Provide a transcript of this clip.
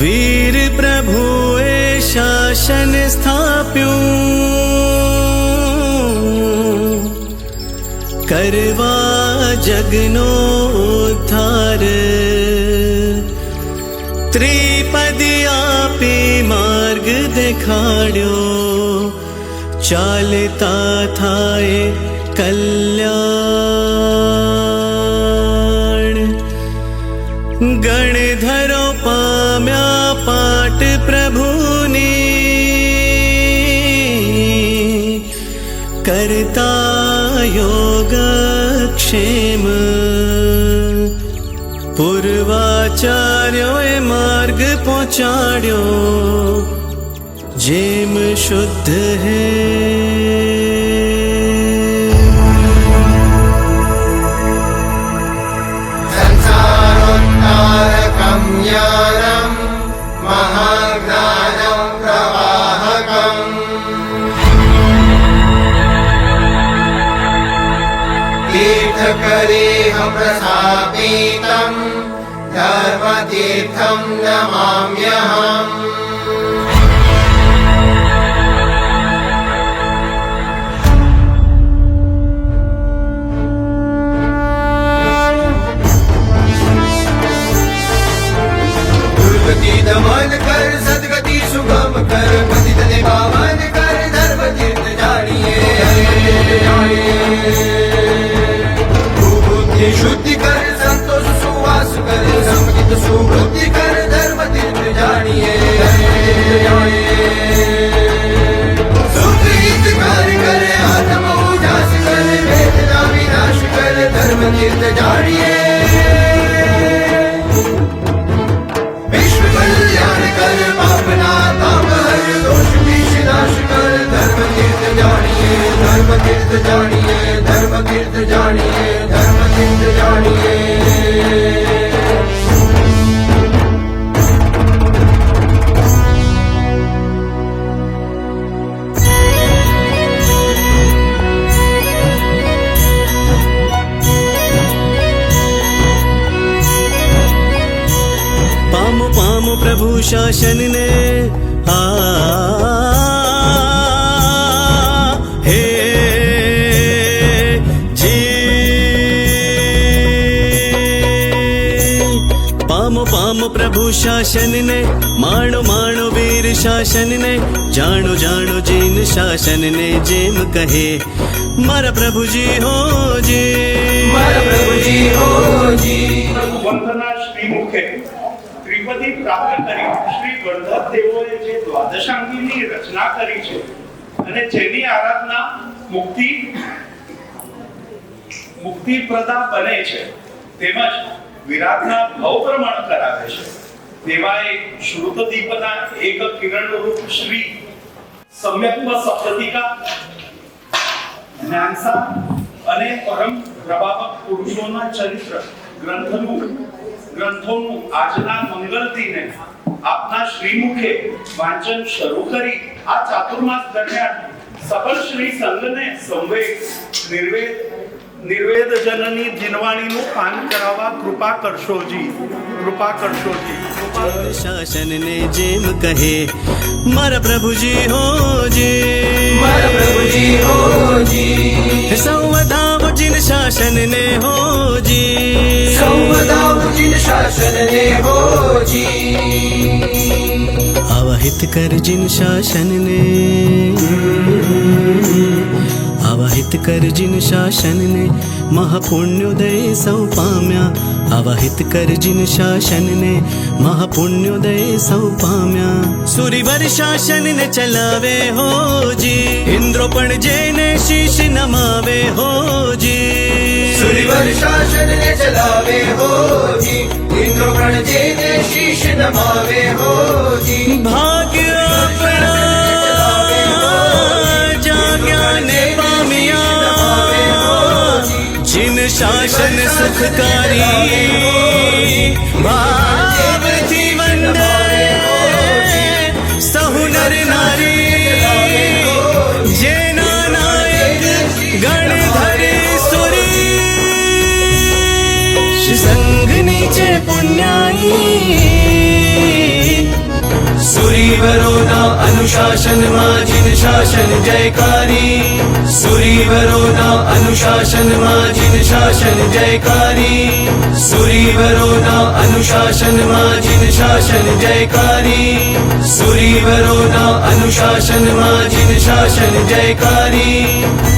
वीर वीरप्रभु शासन स्थाप्यग् मार्ग देखाडो चालता थाए कल्याण। गणधर પાટ પ્રભુની કરતા યોગ ક્ષેમ પૂર્વાચાર્યોએ માર્ગ પહોંચાડ્યો જેમ શુદ્ધ હે शर्करेह प्रसापीतम् धर्मतीर्थम् नमाम्यहम्। શુદ્ધિ કર સંતોષ સુવાસ કરે સમગીત સુવૃદ્ધિ કર ધર્મ તીર્થ જાણીએ કરે આત્મ ઉજાસ કરે વેદના વિનાશ કરે ધર્મ તીર્થ જાણીએ જાણીએ ધર્મ કીર્ત જાણીએ ધર્મ કીર્ત જાણીએ. પ્રભુ શાસન ને આ પામો પ્રભુ શાસન ને માણો માણો વીર શાસનને જાણો જાણો જીન શાસનને જેમ કહે મારા પ્રભુજી હો જી મારા પ્રભુજી હો જી વંદના શ્રી મુખે ત્રિપદી પ્રાપ્ત કરી શ્રી ગણધર દેવોએ જે દ્વાદશાંગીની રચના કરી છે અને જેની આરાધના મુક્તિ મુક્તિ પ્રદા બને છે તેમજ વિરાટના ભવ પ્રમાણ કરાવે છે. તેવાય શ્રુત દીપના એક કિરણ રૂપ શ્રી સમ્યક્વ સપ્તતિકા, જ્ઞાનસા અને પરમ પ્રભાવક પુરુષોના ચરિત્ર ગ્રંથનું ગ્રંથોનું આજના મંગલતીને આપના શ્રીમુખે વાંચન શરૂ કરી આ ચાતુર્માસ દરમિયાન સફળ શ્રી સંઘને સંવેદ, નિર્વેદ નિર્વેદ જનની દિનવાણીનું પાન કરાવવા કૃપા કરશોજી. કૃપા કરશોજી. શાસન ને જેમ કહે મારા પ્રભુજી હો જી મારા પ્રભુજી હો જી સંવદાવ જીન શાસનને હો જી સંવદાવ જીન શાસન ને હો જી આવાહિત કર જીન શાસનને. આવાહિત કર જીન શાસનને મહાપુણ્યોદય સૌ પામ્યા આવાહિત કર જીન શાસનને મહાપુણ્યોદય સૌ પામ્યા સુરીવર શાસનને ચલાવે હોજી ઇન્દ્રો પણ જેને શીશ નમાવે હોજી સુરીવર શાસન ને ચલાવે હો જી ઇન્દ્ર પ્રણ જેને શીશ નમાવે હો શાસન સુખકારી ભાવથી વંદે સહુ નર નારી જેના નાયક ગણધર સુરી સંઘ નીચે પુણ્યાઈ સુરીવરોના અન અનુશાસનમાં જીન શાસન જયકારી સુરીવરોના અનુશાસનમાં જીન શાસન જયકારી સુરીવરોના અનુશાસનમાં જીન શાસન જયકારી સુરીવરોના અનુશાસનમાં જીન શાસન જયકારી